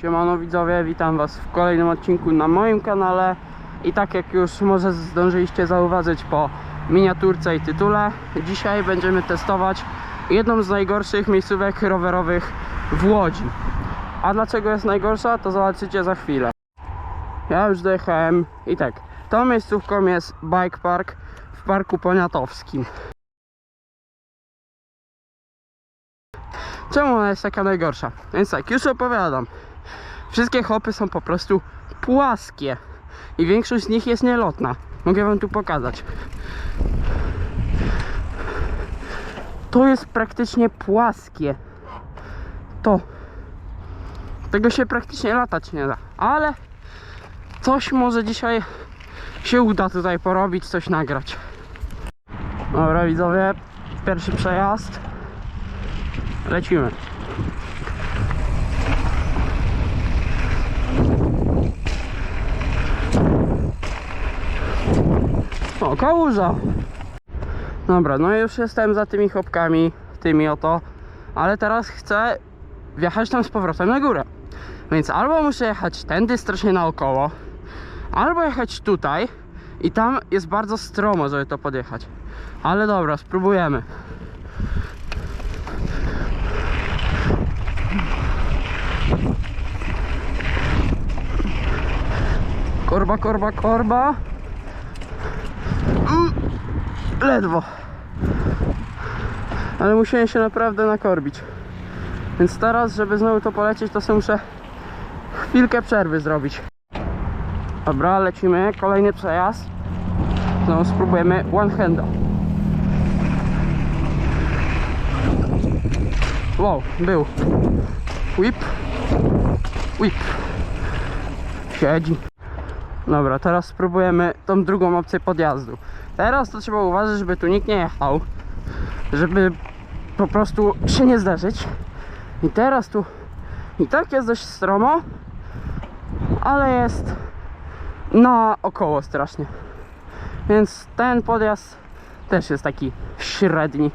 Siemano widzowie, witam was w kolejnym odcinku na moim kanale. I tak jak już może zdążyliście zauważyć po miniaturce i tytule dzisiaj będziemy testować jedną z najgorszych miejscówek rowerowych w Łodzi. A dlaczego jest najgorsza? To zobaczycie za chwilę. Ja już dojechałem i tak tą miejscówką jest bike park w parku poniatowskim. Czemu ona jest taka najgorsza? Więc tak, już opowiadam. Wszystkie hopy są po prostu płaskie i większość z nich jest nielotna. Mogę wam tu pokazać. To jest praktycznie płaskie. To. Tego się praktycznie latać nie da. Ale coś może dzisiaj się uda tutaj porobić, coś nagrać. Dobra widzowie, pierwszy przejazd. Lecimy. O, kałuża. Dobra, no już jestem za tymi chopkami, tymi oto, ale teraz chcę wjechać tam z powrotem na górę. Więc albo muszę jechać tędy strasznie naokoło, albo jechać tutaj i tam jest bardzo stromo, żeby to podjechać. Ale dobra, spróbujemy. Korba, korba, korba. Ledwo. Ale musiałem się naprawdę nakorbić. Więc teraz, żeby znowu to polecieć, to sobie muszę chwilkę przerwy zrobić. Dobra, lecimy. Kolejny przejazd. Znowu spróbujemy one handa. Wow, był. Whip. Whip. Siedzi. Dobra, teraz spróbujemy tą drugą opcję podjazdu. Teraz to trzeba uważać, żeby tu nikt nie jechał, żeby po prostu się nie zderzyć. I teraz tu i tak jest dość stromo, ale jest naokoło strasznie. Więc ten podjazd też jest taki średni.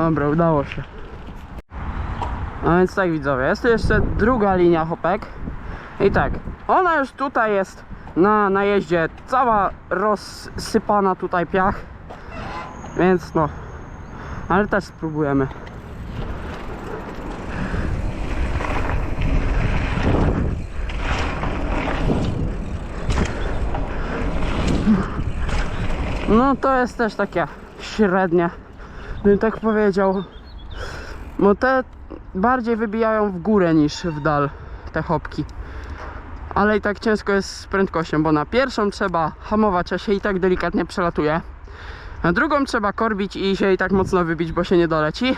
Dobra, udało się. No więc tak widzowie, jest jeszcze druga linia hopek. I tak, ona już tutaj jest na najeździe cała rozsypana tutaj piach. Więc no, ale też spróbujemy. No to jest też takie średnie bym tak powiedział. Bo te bardziej wybijają w górę niż w dal te hopki. Ale i tak ciężko jest z prędkością, bo na pierwszą trzeba hamować, a się i tak delikatnie przelatuje. Na drugą trzeba korbić i się i tak mocno wybić, bo się nie doleci.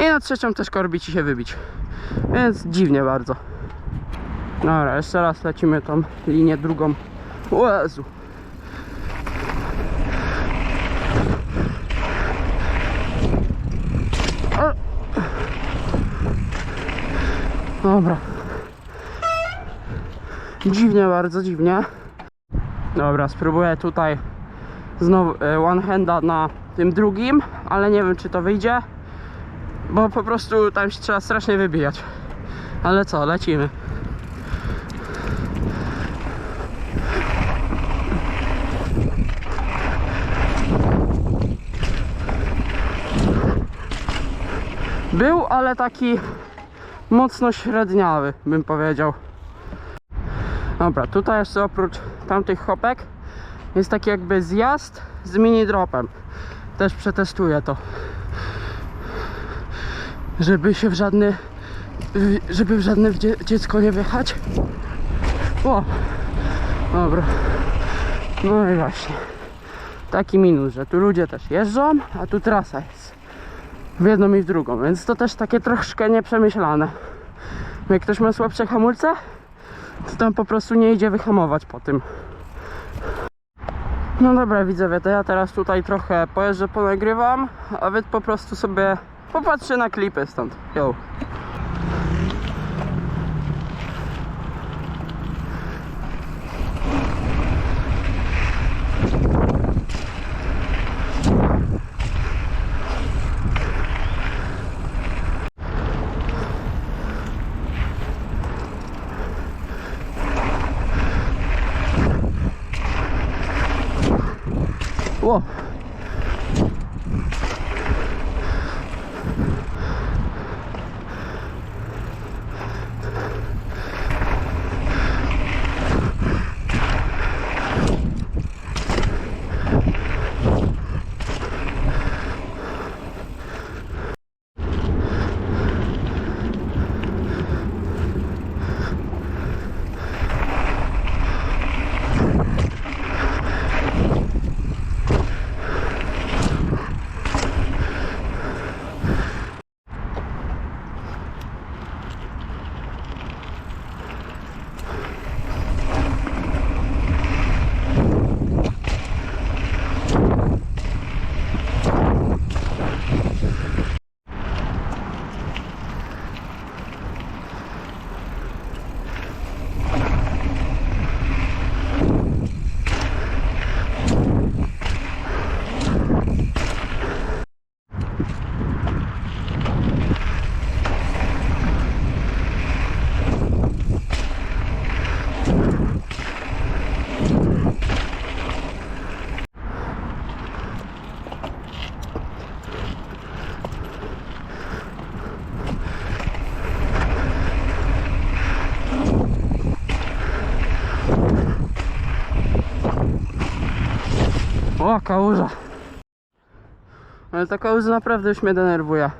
I na trzecią też korbić i się wybić. Więc dziwnie bardzo. Dobra, jeszcze raz lecimy tą linię drugą. O. Dobra. Dziwnie, bardzo dziwnie. Dobra, spróbuję tutaj znowu e, one handa na tym drugim, ale nie wiem czy to wyjdzie, bo po prostu tam się trzeba strasznie wybijać. Ale co, lecimy. Był, ale taki mocno średniawy, bym powiedział. Dobra, tutaj jeszcze oprócz tamtych hopek jest taki jakby zjazd z mini dropem. Też przetestuję to. Żeby się w żadny w- żeby w żadne dzie dziecko nie wjechać. O! Dobra. No i właśnie. Taki minus, że tu ludzie też jeżdżą, a tu trasa jest w jedną i w drugą, więc to też takie troszkę nieprzemyślane. Jak ktoś ma słabsze hamulce, to tam po prostu nie idzie wyhamować po tym. No dobra widzowie, to ja teraz tutaj trochę pojeżdżę, ponagrywam, a wy po prostu sobie popatrzcie na klipy stąd. Yo. Ło. O, kałuża. Ale ta kałuża naprawdę już mnie denerwuje.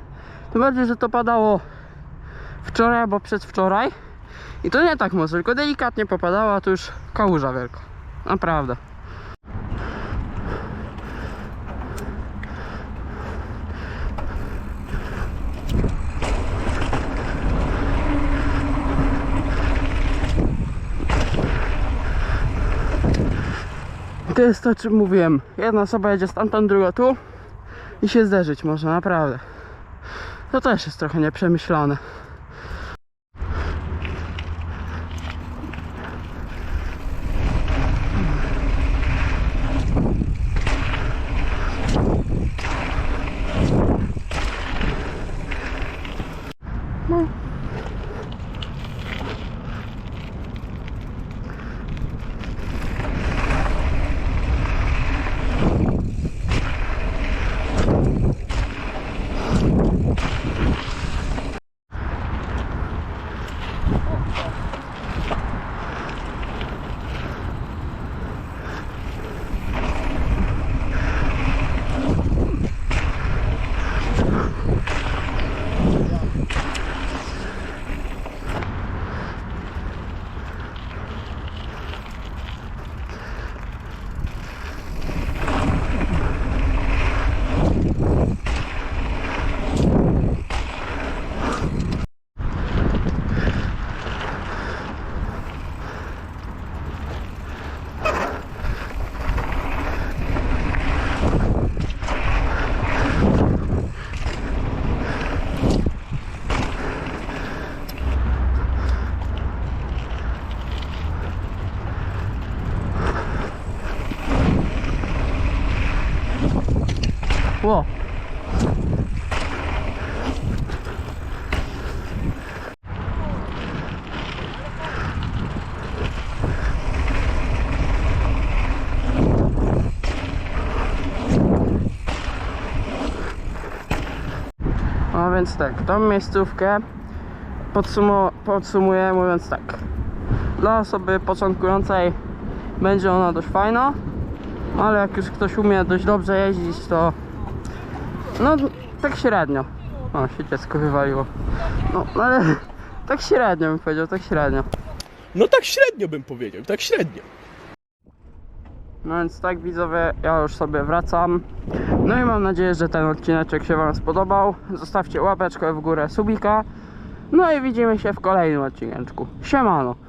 Tym bardziej, że to padało wczoraj albo przedwczoraj. I to nie tak mocno, tylko delikatnie popadało, a to już kałuża wielka. Naprawdę. To jest to, o czym mówiłem. Jedna osoba jedzie stamtąd, druga tu i się zderzyć można, naprawdę. To też jest trochę nieprzemyślane. Ło. A więc tak, tą miejscówkę podsumu- podsumuję mówiąc tak. Dla osoby początkującej będzie ona dość fajna, ale jak już ktoś umie dość dobrze jeździć, to no tak średnio. O, się dziecko wywaliło. No, ale tak średnio bym powiedział, tak średnio. No tak średnio bym powiedział, tak średnio. No więc tak widzowie, ja już sobie wracam. No i mam nadzieję, że ten odcineczek się Wam spodobał. Zostawcie łapeczkę w górę, subika. No i widzimy się w kolejnym odcineczku. Siemano!